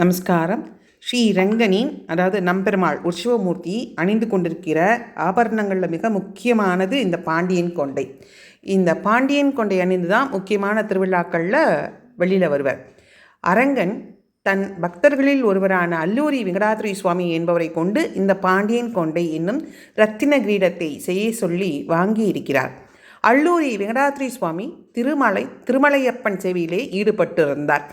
நமஸ்காரம். ஸ்ரீ ரங்கனின் அதாவது நம்பெருமாள் உற்சவமூர்த்தி அணிந்து கொண்டிருக்கிற ஆபரணங்களில் மிக முக்கியமானது இந்த பாண்டியன் கொண்டை. இந்த பாண்டியன் கொண்டை அணிந்து தான் முக்கியமான திருவிழாக்களில் வெளியில் வருவர். அரங்கன் தன் பக்தர்களில் ஒருவரான அல்லூரி வெங்கடாத்ரி சுவாமி என்பவரை கொண்டு இந்த பாண்டியன் கொண்டை என்னும் ரத்தின கிரீடத்தை செய்ய சொல்லி வாங்கி இருக்கிறார் அல்லூரி வெங்கடாத்ரி சுவாமி திருமலை திருமலையப்பன் சேவையிலே ஈடுபட்டிருந்தார்.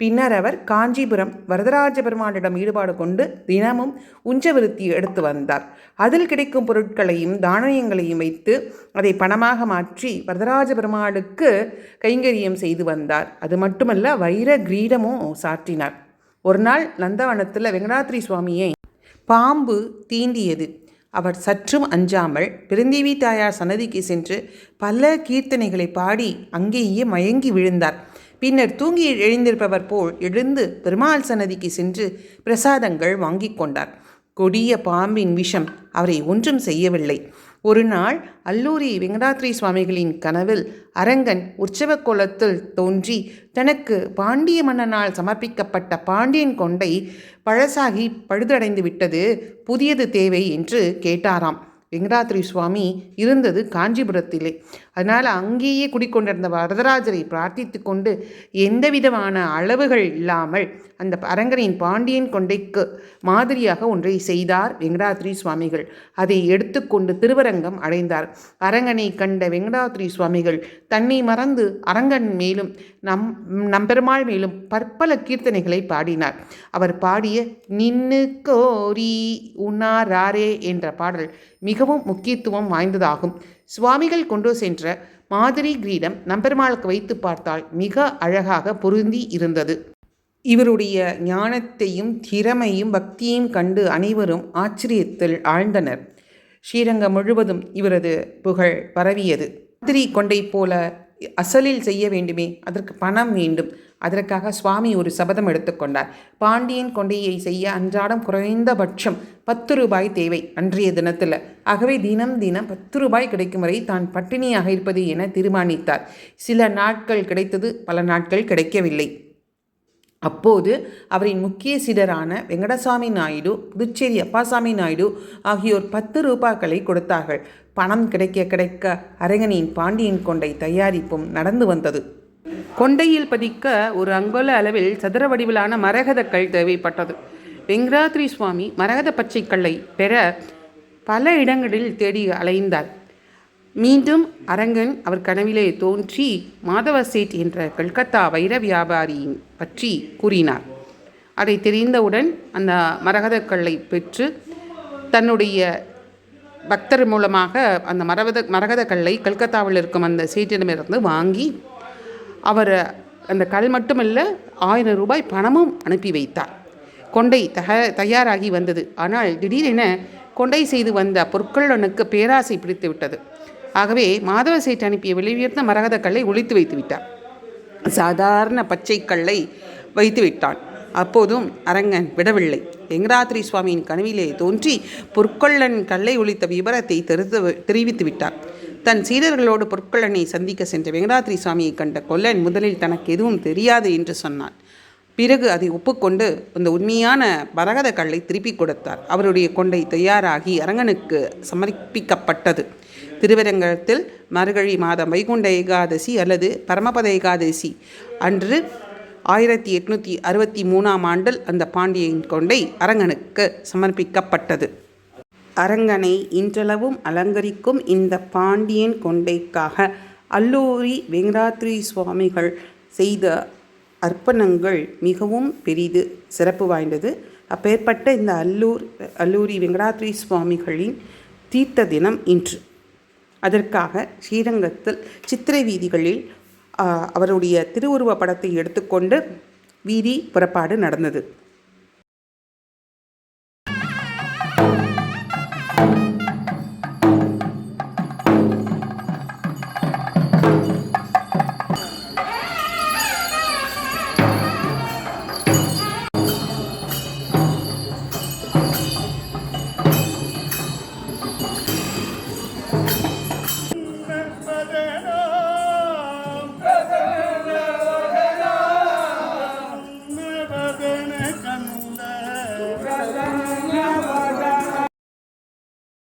பின்னர் அவர் காஞ்சிபுரம் வரதராஜ பெருமானிடம் ஈடுபாடு கொண்டு தினமும் உஞ்சவிருத்தி எடுத்து வந்தார். அதில் கிடைக்கும் பொருட்களையும் தானியங்களையும் வைத்து அதை பணமாக மாற்றி வரதராஜ பெருமாளுக்கு கைங்கரியம் செய்து வந்தார். அது மட்டுமல்ல வைர கிரீடமும் சாற்றினார். ஒரு நாள் நந்தவனத்தில் வெங்கடாத்ரி சுவாமியை பாம்பு தீண்டியது. அவர் சற்றும் அஞ்சாமல் பிறந்தேவி தாயார் சன்னதிக்கு சென்று பல கீர்த்தனைகளை பாடி அங்கேயே மயங்கி விழுந்தார். பின்னர் தூங்கி எழுந்திருப்பவர் போல் எழுந்து பெருமாள் சன்னதிக்கு சென்று பிரசாதங்கள் வாங்கி கொண்டார். கொடிய பாம்பின் விஷம் அவரை ஒன்றும் செய்யவில்லை. ஒரு நாள் அல்லூரி வெங்கடாத்ரி சுவாமிகளின் கனவில் அரங்கன் உற்சவ கோலத்தில் தோன்றி தனக்கு பாண்டிய மன்னனால் சமர்ப்பிக்கப்பட்ட பாண்டியன் கொண்டை பழசாகி பழுதடைந்து விட்டது புதியது தேவை என்று கேட்டாராம். வெங்கடாத்ரி சுவாமி இருந்தது காஞ்சிபுரத்திலே. அதனால் அங்கேயே குடிக்கொண்டிருந்த வரதராஜரை பிரார்த்தித்து கொண்டு எந்த விதமான அளவுகள் இல்லாமல் அந்த அரங்கனின் பாண்டியன் கொண்டைக்கு மாதிரியாக ஒன்றை செய்தார் வெங்கடாத்ரி சுவாமிகள். அதை எடுத்துக்கொண்டு திருவரங்கம் அடைந்தார். அரங்கனை கண்ட வெங்கடாத்ரி சுவாமிகள் தன்னை மறந்து அரங்கன் மேலும் நம் நம்பெருமாள் மேலும் பற்பல கீர்த்தனைகளை பாடினார். அவர் பாடிய நின்னு கோரி உன்னாரே என்ற பாடல் மிகவும் முக்கியத்துவம் வாய்ந்ததாகும். சுவாமிகள் கொண்டு சென்ற மாதிரி கிரீடம் நம்பெருமாளுக்கு வைத்து பார்த்தால் மிக அழகாக பொருந்தி இருந்தது. இவருடைய ஞானத்தையும் திறமையும் பக்தியையும் கண்டு அனைவரும் ஆச்சரியத்தில் ஆழ்ந்தனர். ஸ்ரீரங்கம் முழுவதும் இவரது புகழ் பரவியது. மாதிரி கொண்டை போல அசலில் செய்ய வேண்டுமே அதற்கு பணம் வேண்டும். அதற்காக சுவாமி ஒரு சபதம் எடுத்துக்கொண்டார் பாண்டியன் கொண்டையை செய்ய அன்றாடம் குறைந்தபட்சம் பத்து ரூபாய் தேவை அன்றைய தினத்தில். ஆகவே தினம் தினம் பத்து ரூபாய் கிடைக்கும் வரை தான் பட்டினியாக இருப்பது என தீர்மானித்தார். சில நாட்கள் கிடைத்தது பல நாட்கள் கிடைக்கவில்லை. அப்போது அவரின் முக்கிய சிடரான வெங்கடசாமி நாயுடு புதுச்சேரி அப்பாசாமி நாயுடு ஆகியோர் பத்து ரூபாய்களை கொடுத்தார்கள். பணம் கிடைக்க கிடைக்க அரங்கனின் பாண்டியன் கொண்டை தயாரிப்பும் நடந்து வந்தது. கொண்டையில் பதிக்க ஒரு அங்குல அளவில் சதுர வடிவிலான மரகதக்கல் தேவைப்பட்டது. வெங்கடாத்ரி சுவாமி மரகத பச்சைக்கல்லை பெற பல இடங்களில் தேடி அலைந்தார். மீண்டும் அரங்கன் அவர் கனவிலே தோன்றி மாதவ சேட் என்ற கல்கத்தா வைர வியாபாரியின் பற்றி கூறினார். அதை தெரிந்தவுடன் அந்த மரகதக்கல்லை பெற்று தன்னுடைய பக்தர் மூலமாக அந்த மரகத மரகத கல்லை கல்கத்தாவில் இருக்கும் அந்த சேட்டிடமிருந்து வாங்கி அவர் அந்த கல் மட்டுமல்ல ஆயிரம் ரூபாய் பணமும் அனுப்பி வைத்தார். கொண்டை தக தயாராகி வந்தது. ஆனால் திடீரென கொண்டை செய்து வந்த பொற்கொள்ளனுக்கு பேராசை பிடித்து விட்டது ஆகவே மாதவ சேட் அனுப்பிய விலையுயர்ந்த மரகத கல்லை ஒழித்து வைத்து விட்டார். சாதாரண பச்சை கல்லை வைத்து விட்டான். அப்போதும் அரங்கன் விடவில்லை. வெங்கடாத்திரி சுவாமியின் கனவிலே தோன்றி பொற்கொள்ளன் கல்லை ஒழித்த விவரத்தை தெரிவித்து தெரிவித்து விட்டார். தன் சீடர்களோடு பொற்கொள்ளனை சந்திக்க சென்ற வெங்கடாத்திரி சுவாமியை கண்ட கொல்லன் முதலில் தனக்கு எதுவும் தெரியாது என்று சொன்னான். பிறகு அதை ஒப்புக்கொண்டு அந்த உண்மையான மரகத கல்லை திருப்பி கொடுத்தார். அவருடைய கொண்டை தயாராகி அரங்கனுக்கு சமர்ப்பிக்கப்பட்டது. திருவரங்கத்தில் மார்கழி மாதம் வைகுண்ட ஏகாதசி அல்லது பரமபத ஏகாதசி அன்று ஆயிரத்தி எட்நூற்றி அறுபத்தி மூணாம் ஆண்டில் அந்த பாண்டியன் கொண்டை அரங்கனுக்கு சமர்ப்பிக்கப்பட்டது. அரங்கனை இன்றளவும் அலங்கரிக்கும் இந்த பாண்டியன் கொண்டைக்காக அல்லூரி வெங்கடாத்ரி சுவாமிகள் செய்த அர்ப்பணங்கள் மிகவும் பெரிது சிறப்பு வாய்ந்தது. அப்பேற்பட்ட இந்த அல்லூர் அல்லூரி வெங்கடாத்ரி சுவாமிகளின் தீர்த்த தினம் இன்று. அதற்காக ஸ்ரீரங்கத்தில் சித்திரை வீதிகளில் அவருடைய திருவுருவ படத்தை எடுத்துக்கொண்டு வீதி புறப்பாடு நடந்தது.